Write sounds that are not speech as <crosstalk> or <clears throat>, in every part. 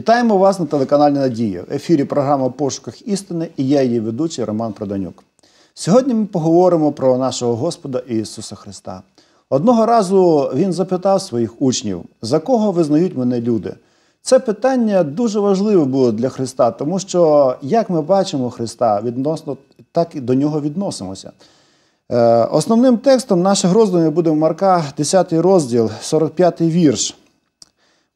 Вітаємо вас на телеканалі Надія. В ефірі програма пошуках істини і я її ведучий Роман Проданюк. Сьогодні ми поговоримо про нашого Господа Ісуса Христа. Одного разу Він запитав своїх учнів, за кого визнають мене люди. Це питання дуже важливе було для Христа, тому що як ми бачимо Христа, відносно так і до нього відносимося. Е, Основним текстом наших роздумів буде Марка, 10 розділ, 45 вірш.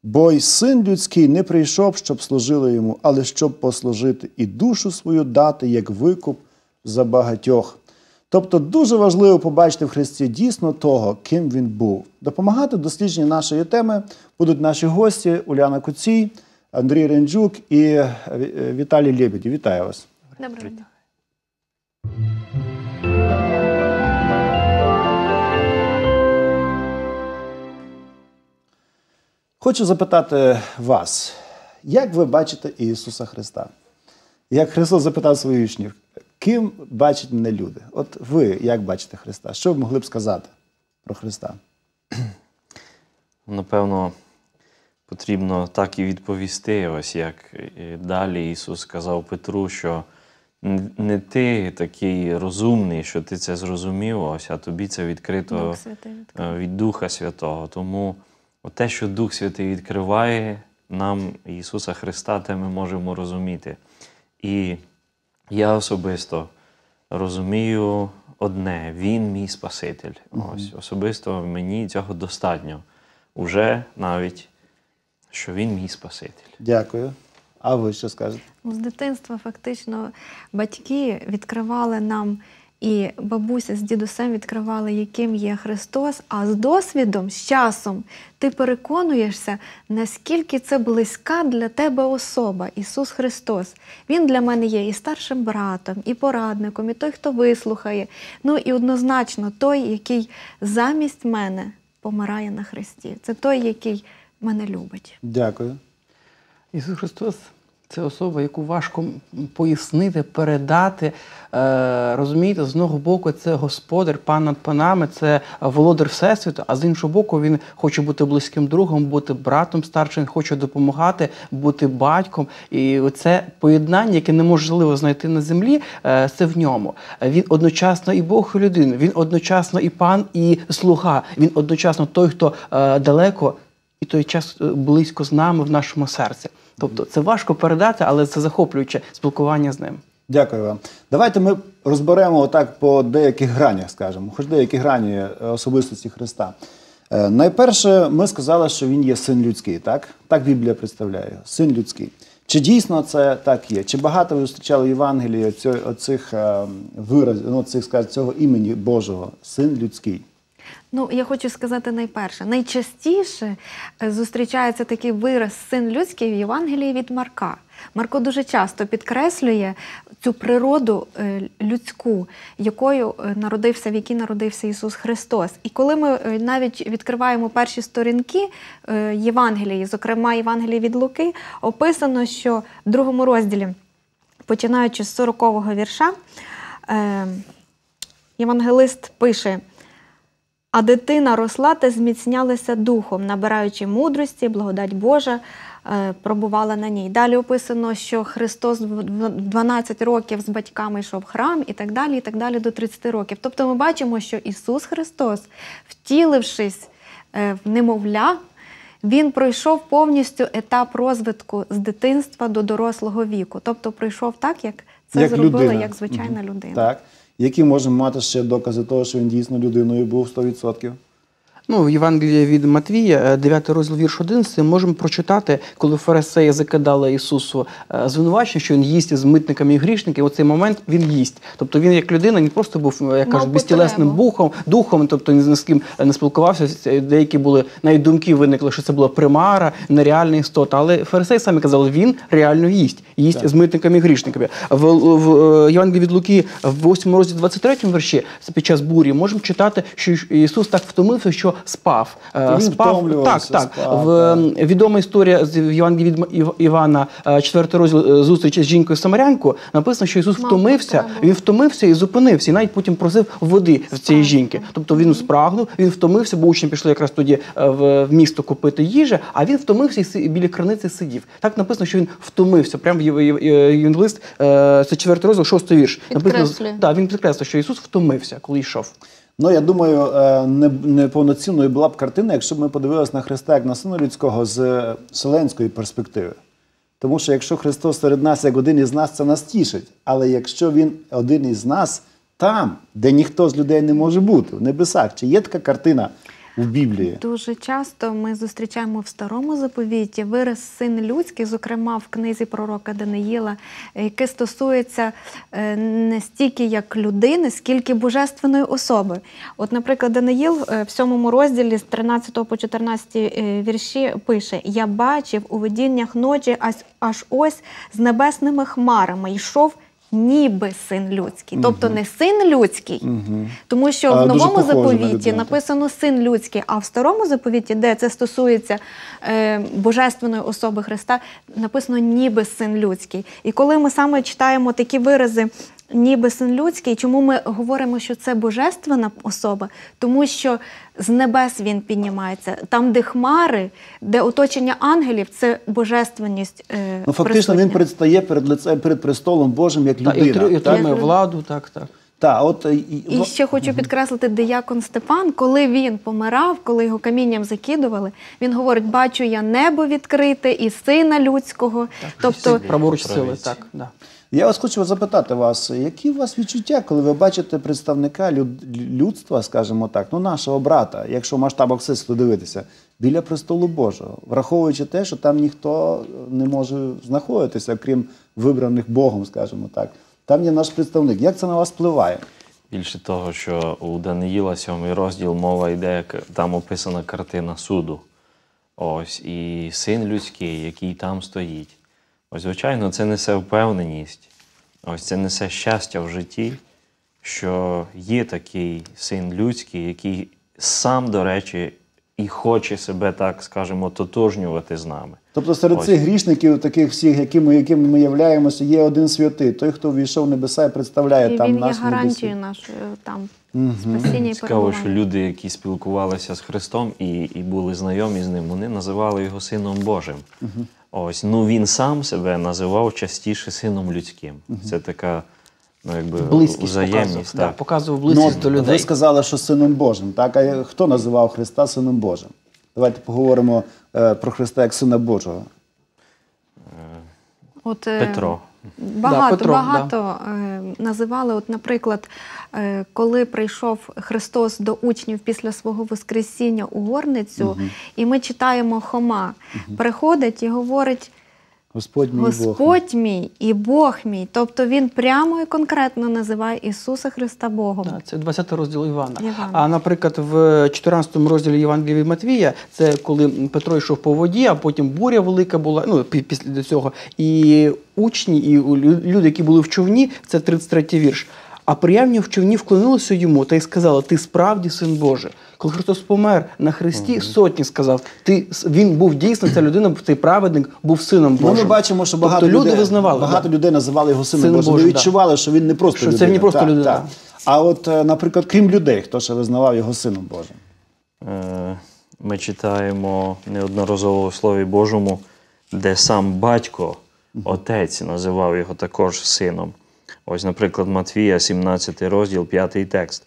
Бо й син людський не прийшов, щоб служили йому, але щоб послужити і душу свою дати як викуп за багатьох. Тобто дуже важливо побачити в Христі дійсно того, ким він був. Допомагати дослідженню нашої теми будуть наші гості Уляна Куцій, Андрій Ренджук і Віталій Лебедів. Вітаю вас. Доброго дня. Хочу запитати вас, як ви бачите Ісуса Христа? Як Христос запитав своїх учнів, ким бачать мене люди? От ви як бачите Христа? Що ви могли б сказати про Христа? Напевно, потрібно так і відповісти, ось як далі Ісус сказав Петру, що не ти такий розумний, що ти це зрозумів, ось, а тобі це відкрито Дух е, від Духа Святого. Тому те, що Дух Святий відкриває нам Ісуса Христа, те ми можемо розуміти. І я особисто розумію одне: Він мій Спаситель. Ось особисто мені цього достатньо. Уже навіть, що він мій Спаситель. Дякую. А ви що скажете? Ну, З дитинства фактично батьки відкривали нам і бабуся з дідусем відкривали, яким є Христос. А з досвідом, з часом, ти переконуєшся, наскільки це близька для тебе особа, Ісус Христос. Він для мене є і старшим братом, і порадником, і той, хто вислухає. Ну і однозначно той, який замість мене помирає на Христі. Це той, який мене любить. Дякую. Ісус Христос це особа, яку важко пояснити, передати. Е, розумієте, з одного боку, це господар, пан над панами, це володар Всесвіту, а з іншого боку, він хоче бути близьким другом, бути братом старшим, хоче допомагати, бути батьком. І це поєднання, яке неможливо знайти на землі, е, це в ньому. Він одночасно і Бог, і людина, він одночасно і пан, і слуга. Він одночасно той, хто е, далеко і той час близько з нами в нашому серці. Тобто це важко передати, але це захоплююче спілкування з ним. Дякую вам. Давайте ми розберемо отак по деяких гранях, скажімо, хоч деякі грані е, особистості Христа. Е, Найперше, ми сказали, що він є син людський, так? Так Біблія представляє його, син людський. Чи дійсно це так є? Чи багато ви зустрічали в Євангелії оцю- оцих е, виразів, ну, цих, скажімо, цього імені Божого, син людський? Ну, я хочу сказати найперше, найчастіше е, зустрічається такий вираз син людський в Євангелії від Марка. Марко дуже часто підкреслює цю природу е, людську, якою е, народився, в якій народився Ісус Христос. І коли ми навіть відкриваємо перші сторінки Євангелії, зокрема Євангелії від Луки, описано, що в другому розділі, починаючи з 40-го вірша, євангелист пише. А дитина росла та зміцнялася духом, набираючи мудрості, благодать Божа е, пробувала на ній. Далі описано, що Христос в 12 років з батьками йшов в храм і так далі, і так далі до 30 років. Тобто ми бачимо, що Ісус Христос, втілившись е, в немовля, він пройшов повністю етап розвитку з дитинства до дорослого віку. Тобто пройшов так, як це Як зробила людина. як звичайна людина. Так. Які можемо мати ще докази того, що він дійсно людиною був 100%? Ну, в Євангелії від Матвія, е, 9 розділ вірш 11, можемо прочитати, коли фарисеї закидали Ісусу е, звинувачення, що він їсть з митниками і грішниками. У цей момент він їсть. Тобто він як людина не просто був, е, як кажуть, безтілесним бухом, духом, тобто ні з ким не спілкувався. Деякі були навіть думки виникли, що це була примара, нереальна істота. Але фарисеї самі казали, він реально їсть, їсть з митниками і грішниками. В, в е, Євангелії від Луки в 8 розділі 23 вірші під час бурі можемо читати, що Ісус так втомився, що спав. Е, Він спав так, так. спав, в м, відома історія з Євангелії від Івана, е, четвертий розділ е, зустрічі з жінкою Самарянкою. Написано, що Ісус втомився. Він втомився і зупинився, і навіть потім просив води в цієї жінки. Тобто він спрагнув, він втомився, бо учні пішли якраз тоді е, в, в місто купити їжі, а він втомився і біля краниці сидів. Так написано, що він втомився. Прямо в Єв- Єв- Єв- Євангелист, е, це четвертий розділ, шостий вірш. Підкреслює. так, він підкреслює, що Ісус втомився, коли йшов. Ну, я думаю, е, не- неповноцінною була б картина, якщо б ми подивилися на Христа як на сина людського з вселенської перспективи. Тому що якщо Христос серед нас як один із нас, це нас тішить. Але якщо Він один із нас там, де ніхто з людей не може бути, в небесах, чи є така картина в Біблії? Дуже часто ми зустрічаємо в старому заповіті вираз син людський, зокрема в книзі пророка Даниїла, який стосується е, не стільки як людини, скільки божественної особи. От, наприклад, Даниїл е, в сьомому розділі з 13 по 14 е, вірші пише: Я бачив у видіннях ночі, аж ось з небесними хмарами йшов. Ніби син людський, тобто не син людський, тому що А, в новому на заповіті написано син людський, а в старому заповіті, де це стосується е, божественної особи Христа, написано ніби син людський. І коли ми саме читаємо такі вирази. Ніби син людський, чому ми говоримо, що це божественна особа? Тому що з небес він піднімається. Там, де хмари, де оточення ангелів, це божественність. Е, Ну, фактично, він предстає перед лицем перед престолом Божим як Та, і людина. Та, і отримує владу, так, так. Та, от, е, і, І ще хочу підкреслити диякон Степан, коли він помирав, коли його камінням закидували, він говорить: бачу я небо відкрите і сина людського. тобто Праворуч сили, так. Да. Я вас хочу запитати вас, які у вас відчуття, коли ви бачите представника люд- людства, скажімо так, ну нашого брата, якщо в масштабах всесвіту дивитися, біля престолу Божого, враховуючи те, що там ніхто не може знаходитися, крім вибраних Богом, скажімо так. Там є наш представник. Як це на вас впливає? Більше того, що у Даниїла, сьомий розділ, мова йде, там описана картина суду. Ось, і син людський, який там стоїть. Ось, звичайно, це несе впевненість. Ось це несе щастя в житті, що є такий син людський, який сам, до речі, і хоче себе, так скажемо, тотожнювати з нами. Тобто серед Ось. цих грішників, таких всіх, якими, якими ми являємося, є один святий, той, хто ввійшов в небеса і представляє і там він є нас в небесі. гарантією нашої там спасіння і Цікаво, що люди, які спілкувалися з Христом і, і були знайомі з ним, вони називали його Сином Божим. Ось, ну він сам себе називав частіше сином людським. Це така, ну якби Близькість взаємність. показував, да, показував Ну, близькість от до Ви сказали, що сином Божим. Так, а хто називав Христа сином Божим? Давайте поговоримо про Христа як сина Божого. От, е, Петро. Багато, Да, Петро, багато да. називали. От, наприклад, е, коли прийшов Христос до учнів після свого Воскресіння у горницю, і ми читаємо Хома, приходить і говорить. Господь мій Бог. Господь мій і Бог мій. Тобто він прямо і конкретно називає Ісуса Христа Богом. Да, це 20 розділ Івана. Івана. А наприклад, в 14 розділі Євангелії від Матвія, це коли Петро йшов по воді, а потім буря велика була. Ну пі- після цього. І учні, і лю- люди, які були в човні, це 33 вірш. А приявні в човні вклонилися йому та й сказали: Ти справді син Божий. Коли Христос помер на хресті, сотні сказав: Ти він був дійсно ця людина, цей праведник був сином Ну, Божим. ми бачимо, що багато тобто люди людей, визнавали багато да. людей називали його сином Сином Божим. Божим, Ми да. відчували, що він не просто Що це людина. не просто Так, людина. так. А от, е, наприклад, крім людей, хто ще визнавав його сином Божим? Е, Ми читаємо неодноразово в Слові Божому, де сам батько, отець називав його також сином. Ось, наприклад, Матвія, 17 розділ, 5 текст.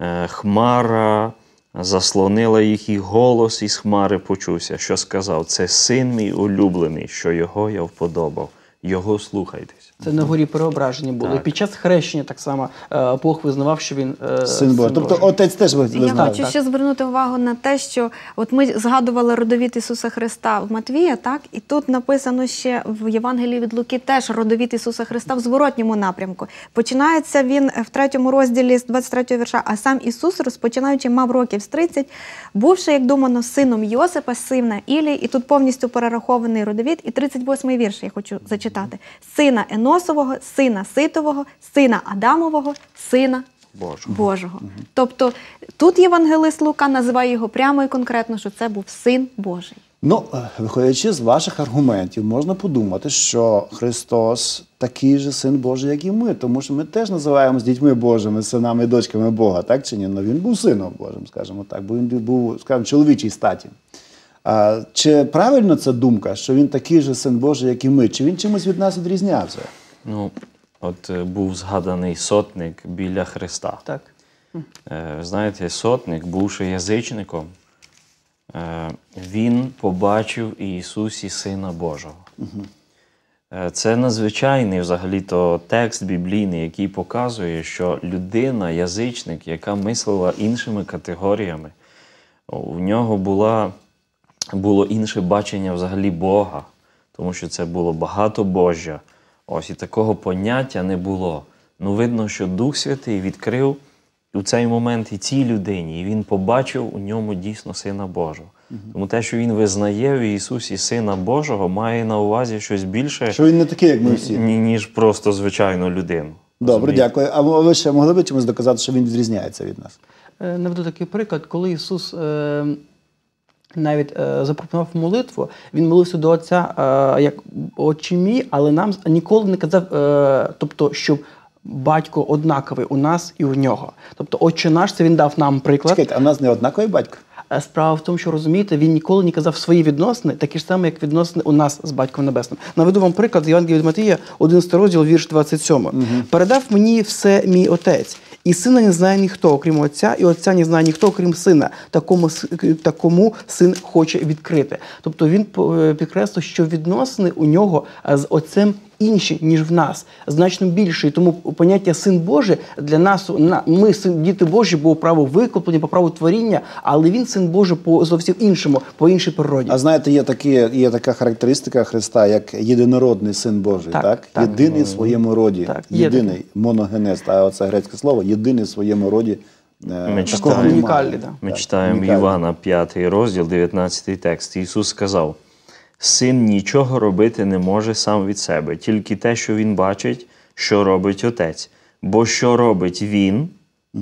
Е, Хмара заслонила їх, і голос із хмари почувся, що сказав: Це син мій улюблений, що його я вподобав. Його слухайтесь. Це на горі переображення було. Так. Під час хрещення так само е, Бог визнавав, що він е, Син Божий. Тобто отець теж ви- Я хочу так. ще звернути увагу на те, що от ми згадували родовід Ісуса Христа в Матвія, так і тут написано ще в Євангелії від Луки теж родовід Ісуса Христа в зворотньому напрямку. Починається він в третьому розділі з 23 вірша. А сам Ісус, розпочинаючи, мав років з 30, бувши, як думано, сином Йосипа, сина Ілі, і тут повністю перерахований родовід. І 38 вірш я хочу зачитати: сина Еносового, сина Ситового, сина Адамового, сина Божого. Божого. Тобто тут євангелист Лука називає його прямо і конкретно, що це був син Божий. Ну, е, виходячи з ваших аргументів, можна подумати, що Христос такий же син Божий, як і ми, тому що ми теж називаємо з дітьми Божими, синами і дочками Бога, так чи ні? Ну він був сином Божим, скажімо так, бо він був, скажімо, чоловічій статі. А, чи правильно ця думка, що він такий же син Божий, як і ми? Чи він чимось від нас відрізнявся? Ну, от е, був згаданий сотник біля Христа. Так. Е, знаєте, сотник, бувши язичником, е, він побачив в Ісусі Сина Божого. Е, Це надзвичайний взагалі-то текст біблійний, який показує, що людина, язичник, яка мислила іншими категоріями, у нього була, було інше бачення взагалі Бога, тому що це було багатобожжя. Ось і такого поняття не було. Ну, видно, що Дух Святий відкрив у цей момент і цій людині, і він побачив у ньому дійсно Сина Божого. Тому те, що він визнає в Ісусі Сина Божого, має на увазі щось більше, Що він не такий, як ми всі? ні- ніж просто звичайну людину. Добре, дякую. А ви ще могли б чимось доказати, що він відрізняється від нас? Е, Наведу такий приклад, коли Ісус е, навіть е, запропонував молитву, він молився до Отця е, як «Отче мій», але нам ніколи не казав, е, тобто, щоб батько однаковий у нас і у нього. Тобто, Отче наш, це він дав нам приклад. Чекайте, а в нас не однаковий батько? Е, Справа в тому, що розумієте, він ніколи не казав свої відносини, такі ж самі, як відносини у нас з батьком небесним. Наведу вам приклад з Євангелія від Матія, 11 розділ, вірш 27. Передав мені все мій отець. І сина не знає ніхто, окрім отця, і отця не знає ніхто, окрім сина, такому, такому син хоче відкрити. Тобто він е, підкреслив, що відносини у нього е, з отцем інші, ніж в нас, значно більше. І тому поняття син Божий для нас, на- ми син, діти Божі, бо право викуплені, по праву творіння, але він син Божий по зовсім іншому, по іншій природі. А знаєте, є, такі, є така характеристика Христа, як єдинородний син Божий, так? Так, так. Єдиний в своєму роді. Так, є єдиний, моногенез, а оце грецьке слово, єдиний в своєму роді. Е, Ми читаємо. Унікальний, да. Ми читаємо. Івана 5 розділ, 19 текст. Ісус сказав: Син нічого робити не може сам від себе, тільки те, що він бачить, що робить отець. Бо що робить він,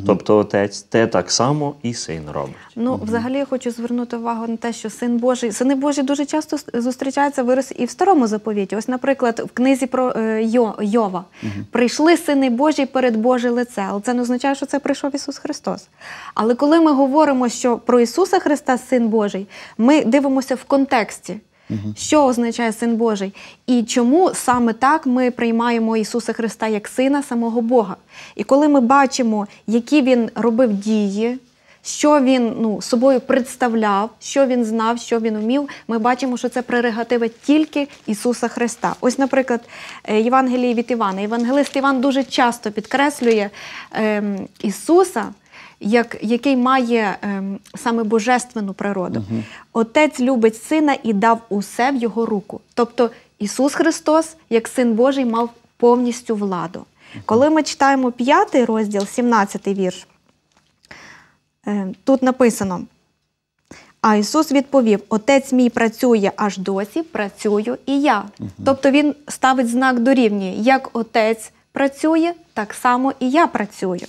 тобто отець, те так само і син робить. Ну, взагалі, я хочу звернути увагу на те, що син Божий, сини Божі дуже часто зустрічаються вираз і в старому заповіті. Ось, наприклад, в книзі про е, Йо, Йова прийшли сини Божі перед Боже лице, але це не означає, що це прийшов Ісус Христос. Але коли ми говоримо, що про Ісуса Христа син Божий, ми дивимося в контексті. Що означає син Божий? І чому саме так ми приймаємо Ісуса Христа як сина самого Бога? І коли ми бачимо, які він робив дії, що він ну, собою представляв, що він знав, що він вмів, ми бачимо, що це прерогатива тільки Ісуса Христа. Ось, наприклад, е, Євангеліє від Івана. Євангелист Іван дуже часто підкреслює ем, Ісуса. Як, який має ем, саме божественну природу. Отець любить сина і дав усе в його руку. Тобто Ісус Христос, як син Божий, мав повністю владу. Коли ми читаємо п'ятий розділ, 17 вірш, Е, Тут написано. А Ісус відповів: Отець мій працює аж досі, працюю і я. Тобто Він ставить знак дорівнює. Як отець працює, так само і я працюю.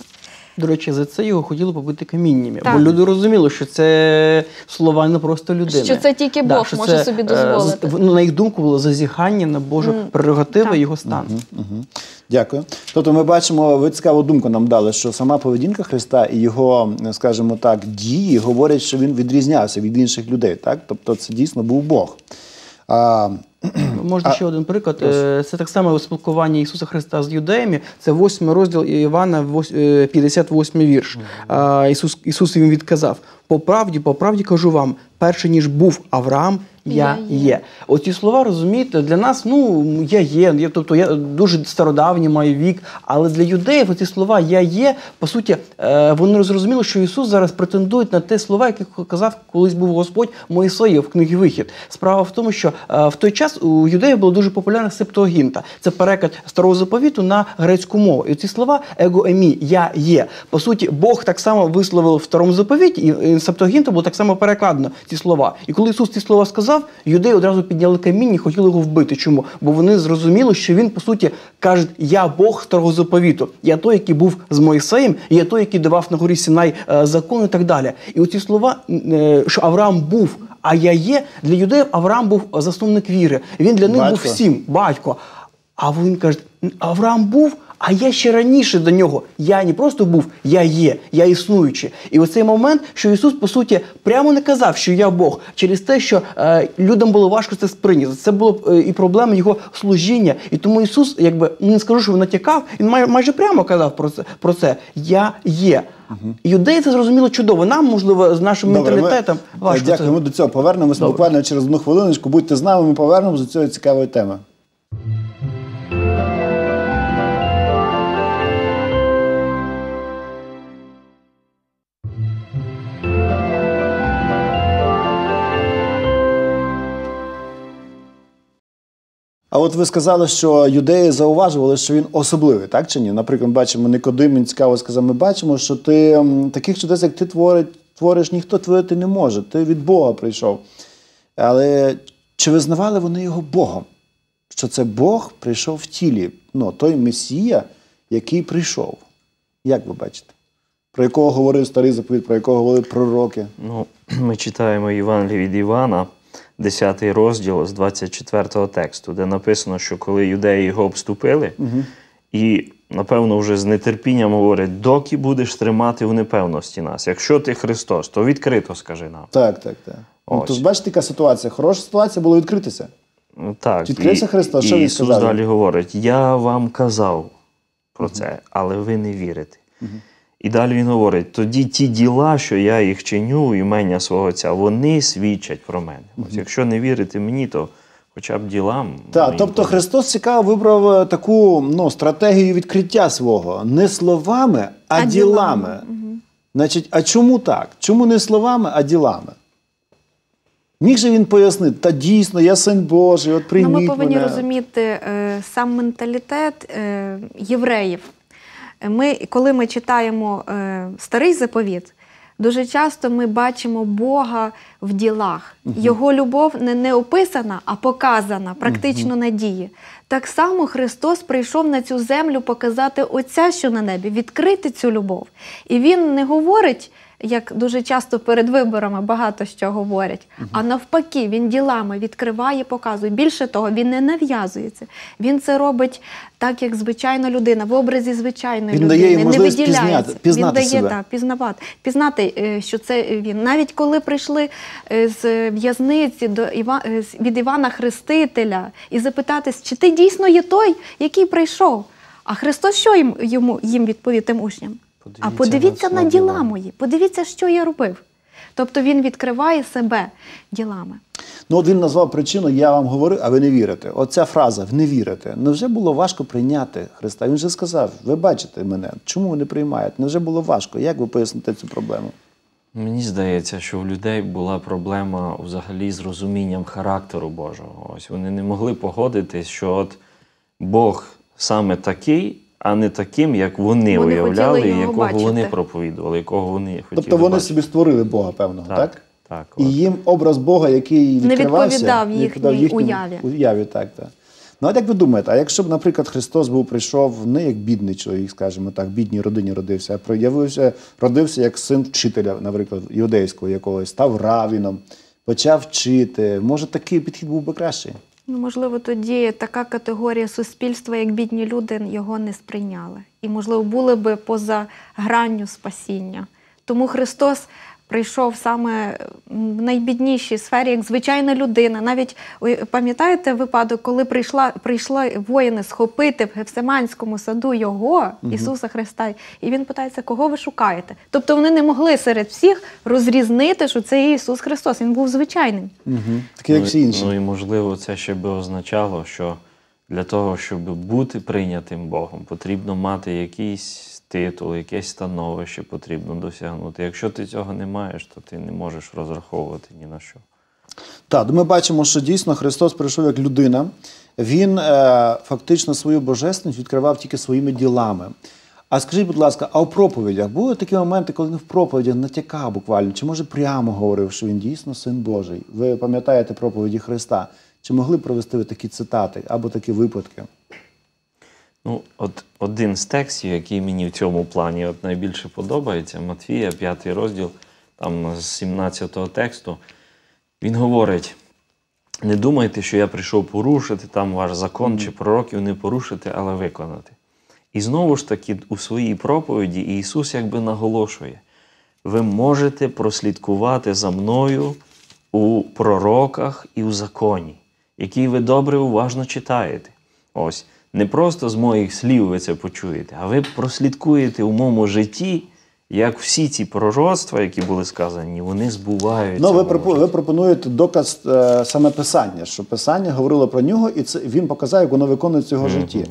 До речі, за це його хотіли побити каміннями. Так. Бо люди розуміли, що це слова не просто людини. Що це тільки Бог що може собі е, дозволити. ну, на їх думку було зазіхання на Божу прерогативу так. і його стан. Мгм. Дякую. Тобто ми бачимо, ви цікаву думку нам дали, що сама поведінка Христа і його, скажімо так, дії говорять, що він відрізнявся від інших людей. Так? Тобто це дійсно був Бог. А, Можна ще один приклад. Ось. Це так само спілкування Ісуса Христа з юдеями. Це восьмий розділ Івана, вось- е, 58 вірш. А, Ісус, Ісус їм відказав: по правді, по правді кажу вам, перше ніж був Авраам, я, є. є. Оці слова розумієте, для нас ну я є. Я, тобто я дуже стародавній маю вік, але для юдеїв ці слова я є. По суті, е, вони зрозуміли, що Ісус зараз претендує на те слова, які казав колись був Господь Моїсею в книгі Вихід. Справа в тому, що е, в той час у юдеїв було дуже популярна септуагінта. Це переклад старого заповіту на грецьку мову. І ці слова его емі, я є. По суті, Бог так само висловив в старому заповіті, і і септуагінта було так само перекладено ці слова. І коли Ісус ці слова сказав, сказав, юдеї одразу підняли каміння і хотіли його вбити. Чому? Бо вони зрозуміли, що він, по суті, каже: Я Бог старого заповіту, я той, який був з Моїсеєм, я той, який давав на горі Сінай е, закон і так далі. І оці слова, е, що Авраам був, а я є, для юдеїв Авраам був засновник віри. Він для них був всім, батько. А він каже: Авраам був, а я ще раніше до нього. Я не просто був, я є, я існуючий. І оцей момент, що Ісус, по суті, прямо не казав, що я Бог, через те, що е, людям було важко це сприйняти. Це було е, і проблема його служіння. І тому Ісус, якби не скажу, що він натякав, він май, майже прямо казав про це. Про це. Я є. І Юдеї це зрозуміло чудово. Нам, можливо, з нашим Добре, менталітетом ми, важко. Дякую, це. ми до цього повернемося буквально через одну хвилиночку. Будьте з нами, ми повернемося до цієї цікавої теми. А от ви сказали, що юдеї зауважували, що він особливий, так чи ні? Наприклад, бачимо Никодим, він цікаво сказав, ми бачимо, що ти таких чудес, як ти творить, твориш, ніхто творити не може. Ти від Бога прийшов. Але чи визнавали вони його Богом? Що це Бог прийшов в тілі, ну, той Месія, який прийшов. Як ви бачите? Про якого говорив старий заповідь, про якого говорили пророки? Ну, <clears throat> ми читаємо Євангеліє від Івана, 10 розділ з 24 тексту, де написано, що коли юдеї його обступили, і, напевно, вже з нетерпінням говорять, доки будеш тримати в непевності нас. Якщо ти Христос, то відкрито скажи нам. Так, так, так. Ну, тож бачите, яка ситуація? Хороша ситуація було відкритися. Ну, Так, Відкрився Христос, що і він Ісус сказав? далі говорить: Я вам казав про це, але ви не вірите. І далі він говорить: тоді ті діла, що я їх чиню, імення свого Отця, вони свідчать про мене. Ось якщо не вірите мені, то хоча б ділам. Так, тобто. Христос цікаво вибрав е, таку ну, стратегію відкриття свого не словами, а, А ділами. ділами. Значить, а чому так? Чому не словами, а ділами? Міг же він пояснити, та дійсно, я син Божий, от Ну, прийміть ми повинні мене. розуміти е, сам менталітет е, євреїв. Ми, коли ми читаємо е, старий заповіт, дуже часто ми бачимо Бога в ділах. Його любов не, не описана, а показана, практично на дії. Так само Христос прийшов на цю землю показати Отця, що на небі, відкрити цю любов. І Він не говорить як дуже часто перед виборами багато що говорять. А навпаки, він ділами відкриває, показує. Більше того, він не нав'язується. Він це робить так, як звичайна людина, в образі звичайної Він людини. дає не виділяється. пізняти- пізнати він дає себе. так, пізнавати, пізнати, е, що це він. Навіть коли прийшли е, з в'язниці до Іва... е, від Івана Хрестителя і запитатись, чи ти дійсно є той, який прийшов. А Христос що їм, йому, їм відповів тим учням? А Подивіться подивіться на на, діла мої, подивіться, що я робив. Тобто він відкриває себе ділами. Ну, от він назвав причину, я вам говорю, а ви не вірите. Оця фраза не вірите. Невже було важко прийняти Христа? Він же сказав: ви бачите мене, чому ви не приймаєте? Невже було важко? Як ви поясните цю проблему? Мені здається, що в людей була проблема взагалі з розумінням характеру Божого. Ось вони не могли погодитись, що от Бог саме такий, а не таким, як вони, Вони уявляли, його якого бачити. вони проповідували, якого вони хотіли Тобто вони бачити. собі створили Бога певного, так? Так, так, І от. їм образ Бога, який Не відкривався, відповідав не їхній відповідав уяві. уяві так, так. Ну, а як ви думаєте, а якщо б, наприклад, Христос був прийшов не як бідний чоловік, скажімо так, в бідній родині родився, а проявився, родився як син вчителя, наприклад, юдейського якогось, став равіном, почав вчити. Може, такий підхід був би кращий? Ну, можливо, тоді така категорія суспільства, як бідні люди, його не сприйняли. І, можливо, були би поза гранню спасіння. Тому Христос прийшов саме в найбіднішій сфері, як звичайна людина. Навіть ой, пам'ятаєте випадок, коли прийшла, прийшли воїни схопити в Гефсиманському саду його, Ісуса Христа, і він питається, кого ви шукаєте? Тобто вони не могли серед всіх розрізнити, що це Ісус Христос. Він був звичайним. Угу. Такий, як Ну, всі інші. Ну і можливо, це ще би означало, що для того, щоб бути прийнятим Богом, потрібно мати якийсь титул, якесь становище потрібно досягнути. Якщо ти цього не маєш, то ти не можеш розраховувати ні на що. Так, ми бачимо, що дійсно Христос прийшов як людина. Він е, фактично свою божественність відкривав тільки своїми ділами. А скажіть, будь ласка, а у проповідях були такі моменти, коли він в проповідях натякав буквально, чи може прямо говорив, що він дійсно син Божий? Ви пам'ятаєте проповіді Христа? Чи могли провести ви такі цитати або такі випадки? Ну, от один з текстів, який мені в цьому плані от найбільше подобається, Матвія, 5 розділ, там з 17 тексту, він говорить: не думайте, що я прийшов порушити там ваш закон чи пророків не порушити, але виконати. І знову ж таки, у своїй проповіді Ісус якби наголошує: ви можете прослідкувати за мною у пророках і у законі, який ви добре уважно читаєте. Ось не просто з моїх слів ви це почуєте, а ви прослідкуєте у моєму житті, як всі ці пророцтва, які були сказані, вони збуваються. Ну, ви, в пропо- ви пропонуєте доказ е, саме писання, що писання говорило про нього, і це він показав, як воно виконується в його житті.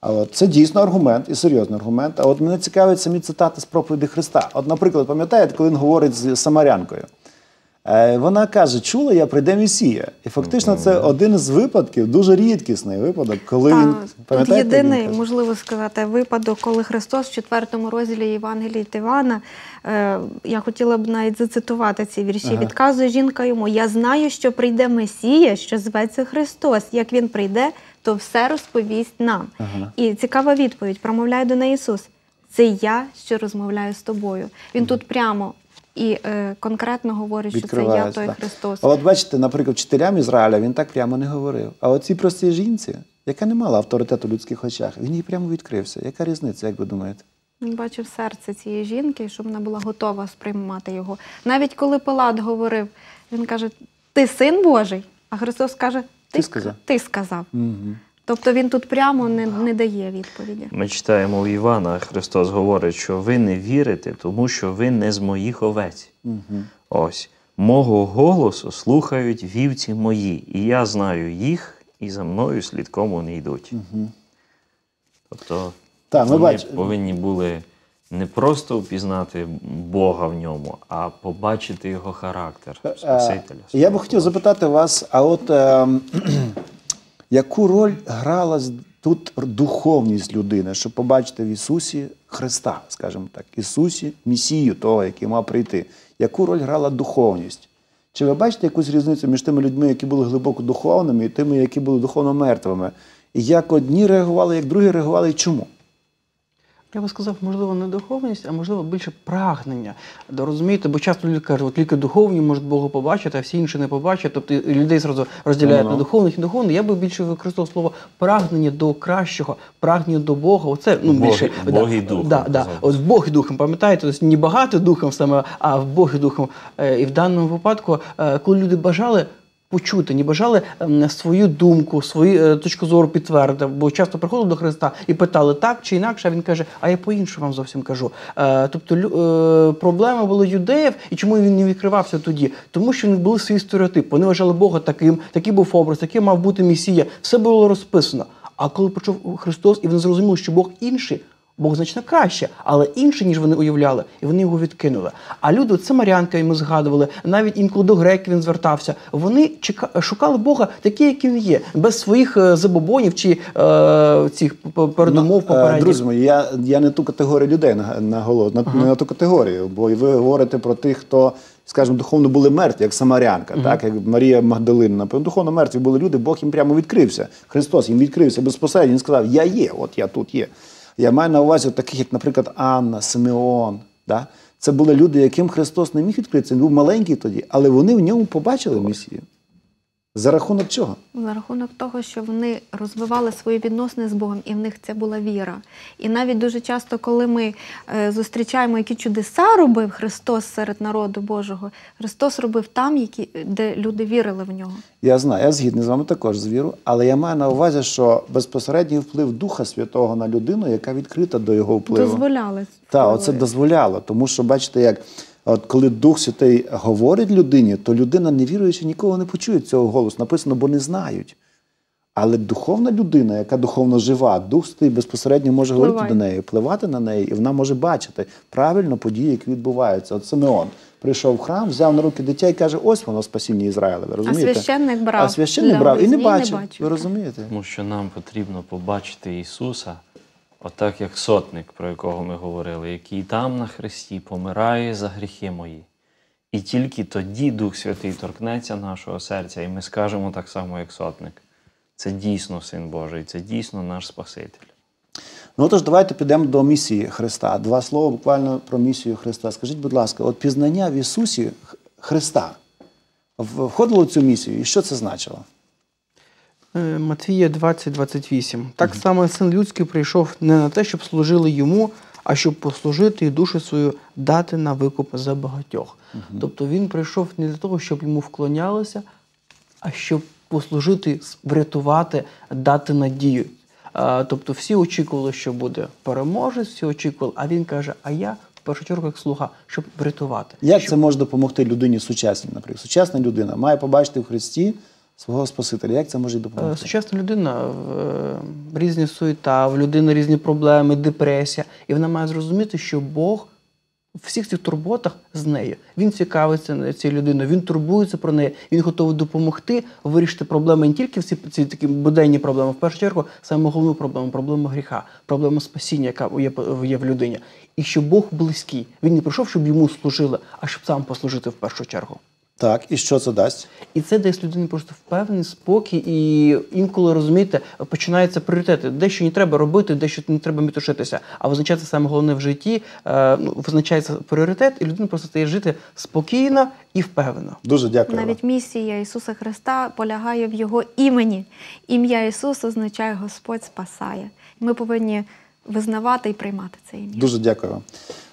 А от це дійсно аргумент і серйозний аргумент. А от мене цікавить самі цитати з проповіді Христа. От, наприклад, пам'ятаєте, коли він говорить з Самарянкою? Е, Вона каже: чула, я прийде Месія. І фактично це один з випадків, дуже рідкісний випадок, коли він тут як він єдиний, можливо сказати, випадок, коли Христос в четвертому розділі Євангелії від Івана, е, я хотіла б навіть зацитувати ці вірші. Ага. Відказує жінка йому: Я знаю, що прийде Месія, що зветься Христос. Як він прийде, то все розповість нам. Ага. І цікава відповідь промовляє до неї Ісус. Це я, що розмовляю з тобою. Він тут прямо і е, конкретно говорить, що це я той так. Христос. А от бачите, наприклад, вчителям Ізраїля він так прямо не говорив. А от цій простій жінці, яка не мала авторитету в людських очах, він їй прямо відкрився. Яка різниця, як ви думаєте? Він бачив серце цієї жінки, щоб вона була готова сприймати його. Навіть коли Пилат говорив, він каже: Ти син Божий, а Христос каже: Ти сказав. Ти сказав. Угу. Тобто він тут прямо не, не дає відповіді. Ми читаємо у Івана, Христос говорить, що ви не вірите, тому що ви не з моїх овець. Угу. Ось мого голосу слухають вівці мої, і я знаю їх, і за мною слідком вони йдуть. Угу. Тобто Так, ми вони бачимо. повинні були не просто впізнати Бога в ньому, а побачити його характер Спасителя. Е, Я би хотів запитати вас, а от е, яку роль грала тут духовність людини, щоб побачити в Ісусі Христа, скажімо так, Ісусі, Месію того, який мав прийти. Яку роль грала духовність? Чи ви бачите якусь різницю між тими людьми, які були глибоко духовними, і тими, які були духовно мертвими? І як одні реагували, як другі реагували, і чому? Я би сказав, можливо, не духовність, а можливо більше прагнення. Да, розумієте, бо часто люди кажуть, от тільки духовні можуть Бога побачити, а всі інші не побачать. Тобто людей зразу розділяють Ну-ну. на духовних і недуховних. Я би більше використовував слово прагнення до кращого, прагнення до Бога. Оце ну Бог- більше Бог і духом, Да, да. От в Бог і духом, пам'ятаєте, тобто не багато духом саме, а в Бог і духом. Е, І в даному випадку, е, коли люди бажали. Почути, не бажали ем, свою думку, свою е, точку зору підтвердити, бо часто приходили до Христа і питали так чи інакше. А він каже: А я по-іншому вам зовсім кажу. Е, тобто е, проблема була юдеїв, і чому він не відкривався тоді? Тому що в були свої стереотипи. Вони вважали Бога таким, такий був образ, таким мав бути Месія. Все було розписано. А коли почув Христос, і вони зрозуміли, що Бог інший. Бог значно краще, але інший, ніж вони уявляли, і вони його відкинули. А люди, це Марянка, і ми згадували, навіть інколи до греків він звертався. Вони шукали Бога такий, який він є, без своїх е, забобонів чи е, цих передумов Ну, е, попередніх. Друзі мої, я, я не ту категорію людей на, наголос, на, не на ту категорію, бо ви говорите про тих, хто, скажімо, духовно були мертві, як Самарянка, так, як Марія Магдалина. Духовно мертві були люди, Бог їм прямо відкрився. Христос їм відкрився безпосередньо. Він сказав: Я є, от я тут є. Я маю на увазі таких, як, наприклад, Анна, Симеон. Да? Це були люди, яким Христос не міг відкритися. Він був маленький тоді, але вони в ньому побачили Месію. За рахунок чого? За рахунок того, що вони розвивали свої відносини з Богом, і в них це була віра. І навіть дуже часто, коли ми е, зустрічаємо, які чудеса робив Христос серед народу Божого, Христос робив там, які, де люди вірили в нього. Я знаю, я згідний з вами також з віру, але я маю на увазі, що безпосередній вплив Духа Святого на людину, яка відкрита до його впливу. Дозволяли. Так, оце дозволяло. Тому що, бачите, як от коли Дух Святий говорить людині, то людина, не віруючи, нікого не почує цього голосу. Написано, бо не знають. Але духовна людина, яка духовно жива, Дух Святий безпосередньо може говорити до неї, впливати на неї, і вона може бачити правильно події, які відбуваються. От Симеон прийшов в храм, взяв на руки дитя і каже: ось воно спасіння Ізраїля. Ви розумієте? священник брав А священник брав і не бачив, Ви розумієте? Тому що нам потрібно побачити Ісуса отак як сотник, про якого ми говорили, який там на хресті помирає за гріхи мої. І тільки тоді Дух Святий торкнеться нашого серця, і ми скажемо так само, як сотник. Це дійсно Син Божий, це дійсно наш Спаситель. Ну тож давайте підемо до місії Христа. Два слова буквально про місію Христа. Скажіть, будь ласка, от пізнання в Ісусі Христа входило в цю місію, і що це значило? Е, Матвія 20-28. Так само син людський прийшов не на те, щоб служили йому, а щоб послужити і душу свою дати на викуп за багатьох. Тобто він прийшов не для того, щоб йому вклонялися, а щоб послужити, врятувати, дати надію. Тобто всі очікували, що буде переможець, всі очікували, а він каже: а я в першу чергу як слуга, щоб врятувати. Як щоб... це може допомогти людині сучасній, наприклад? Сучасна людина має побачити в Христі свого Спасителя. Як це може Е, допомогти? Сучасна людина в е, різні суєта, в людини різні проблеми, депресія, і вона має зрозуміти, що Бог в всіх цих турботах з нею. Він цікавиться цією людиною, він турбується про неї, він готовий допомогти вирішити проблеми не тільки всі ці такі буденні проблеми, в першу чергу саме головну проблему проблему гріха, проблему спасіння, яка є, є в людині. І що Бог близький. Він не прийшов, щоб йому служили, а щоб сам послужити в першу чергу. Так, і що це дасть? І це дасть людині просто впевнений спокій, і інколи розумієте, починаються пріоритети. Дещо не треба робити, дещо не треба мітушитися. А визначається саме головне в житті. е, ну, визначається пріоритет, і людина просто стає жити спокійно і впевнено. Дуже дякую. Навіть місія Ісуса Христа полягає в Його імені. Ім'я Ісус означає Господь спасає. Ми повинні визнавати і приймати це ім'я. Дуже дякую вам.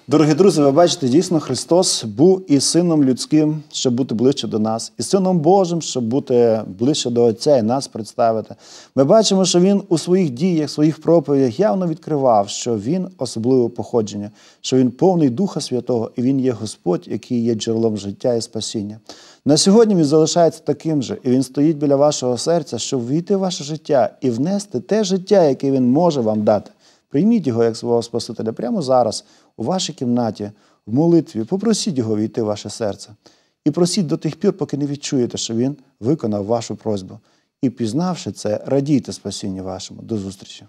Дорогі друзі, ви бачите, дійсно Христос був і сином людським, щоб бути ближче до нас, і сином Божим, щоб бути ближче до Отця і нас представити. Ми бачимо, що він у своїх діях, своїх проповідях явно відкривав, що він особливого походження, що він повний Духа Святого, і він є Господь, який є джерелом життя і спасіння. На сьогодні він залишається таким же, і він стоїть біля вашого серця, щоб війти в ваше життя і внести те життя, яке він може вам дати. Прийміть його як свого Спасителя прямо зараз, у вашій кімнаті, в молитві. Попросіть його війти в ваше серце. І просіть до тих пір, поки не відчуєте, що він виконав вашу просьбу. І пізнавши це, радійте спасінню вашому. До зустрічі!